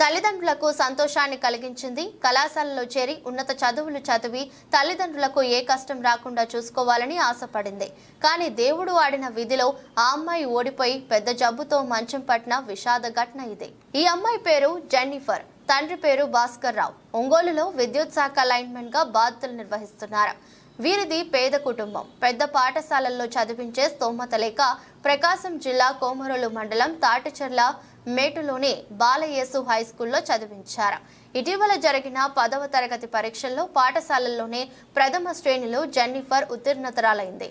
తల్లిదండ్రులకు సంతోషాన్ని కలిగించింది. కళాశాలలో చేరి ఉన్నత చదువులు చదివి తల్లిదండ్రులకు ఏ కష్టం రాకుండా చూసుకోవాలని ఆశపడింది. కానీ దేవుడు ఆడిన విధిలో ఆ అమ్మాయి ఓడిపోయి పెద్ద జబ్బుతో మంచం పట్టిన విషాద ఘటన ఇది. ఈ అమ్మాయి పేరు జెన్నిఫర్. తండ్రి పేరు భాస్కర్ రావు. ఒంగోలులో విద్యుత్ శాఖ లైన్మెన్గా బాధ్యతలు నిర్వహిస్తున్నారు. వీరిది పేద కుటుంబం. పెద్ద పాఠశాలల్లో చదివించే స్తోమత లేక ప్రకాశం జిల్లా కోమరోలు మండలం తాటిచెర్ల మేటులోని బాలయేసు హై స్కూల్లో చదివించారు. ఇటీవల జరిగిన పదవ తరగతి పరీక్షల్లో పాఠశాలల్లోనే ప్రథమ శ్రేణిలో జెన్నిఫర్ ఉత్తీర్ణతరాలైంది.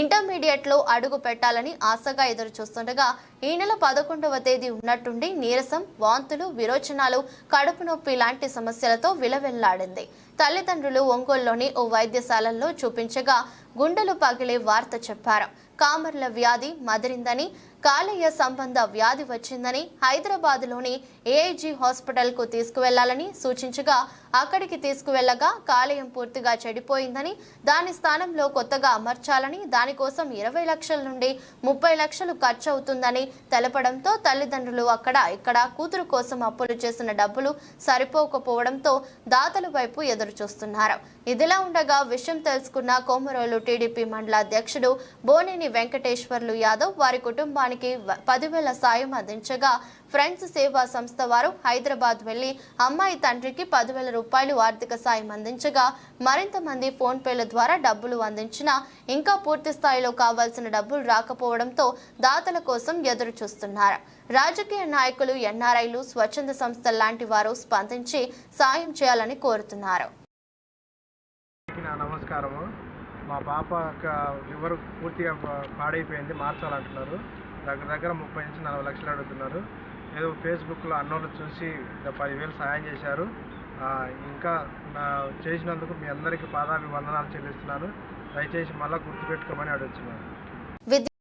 ఇంటర్మీడియట్లో అడుగు పెట్టాలని ఆశగా ఎదురు చూస్తుండగా ఈ నెల పదకొండవ తేదీ ఉన్నట్టుండి నీరసం వాంతులు విరోచనాలు కడుపు నొప్పి లాంటి సమస్యలతో విలవెల్లాడింది. తల్లిదండ్రులు ఒంగోలులోని ఓ వైద్యశాలల్లో చూపించగా గుండెలు పగిలే వార్త చెప్పారు. కామర్ల వ్యాధి మదిరిందని కాలేయ సంబంధ వ్యాధి వచ్చిందని హైదరాబాద్లోని ఏఐజీ హాస్పిటల్కు తీసుకువెళ్ళాలని సూచించగా అక్కడికి తీసుకువెళ్ళగా కాలేయం పూర్తిగా చెడిపోయిందని దాని స్థానంలో కొత్తగా అమర్చాలని దానికోసం ఇరవై లక్షల నుండి ముప్పై లక్షలు ఖర్చు అవుతుందని తెలపడంతో తల్లిదండ్రులు అక్కడ ఇక్కడ కూతురు కోసం అప్పులు చేసిన డబ్బులు సరిపోకపోవడంతో దాతల వైపు ఎదురు చూస్తున్నారు ఇదిలా ఉండగా విషయం తెలుసుకున్న కోమరోలు టీడీపీ మండల అధ్యక్షుడు బోనేని వెంకటేశ్వర్లు యాదవ్ వారి కుటుంబాన్ని కుటుంబానికి పదివేల సాయం అందించగా ఫ్రెండ్స్ సేవా సంస్థ వారు హైదరాబాద్ వెళ్ళి అమ్మాయి తండ్రికి పదివేల రూపాయలు ఆర్థిక సాయం అందించగా మరింత మంది ఫోన్ పేల ద్వారా డబ్బులు అందించినా ఇంకా పూర్తి స్థాయిలో కావాల్సిన డబ్బులు రాకపోవడంతో దాతల కోసం ఎదురు చూస్తున్నారు. రాజకీయ నాయకులు ఎన్ఆర్ఐలు స్వచ్ఛంద సంస్థల లాంటి వారు స్పందించి సాయం చేయాలని కోరుతున్నారు. నమస్కారము. మా పాప యొక్క లివర్ పూర్తిగా పాడైపోయింది మార్చాలంటున్నారు. దగ్గర దగ్గర ముప్పై నుంచి నలభై లక్షలు అడుగుతున్నారు. ఏదో ఫేస్బుక్లో అన్నోళ్ళు చూసి పదివేలు సాయం చేశారు. ఇంకా నా చేసినందుకు మీ అందరికీ పాదాభివందనాలు చెల్లిస్తున్నాను. దయచేసి మళ్ళీ గుర్తుపెట్టుకోమని అడుగుతున్నాను.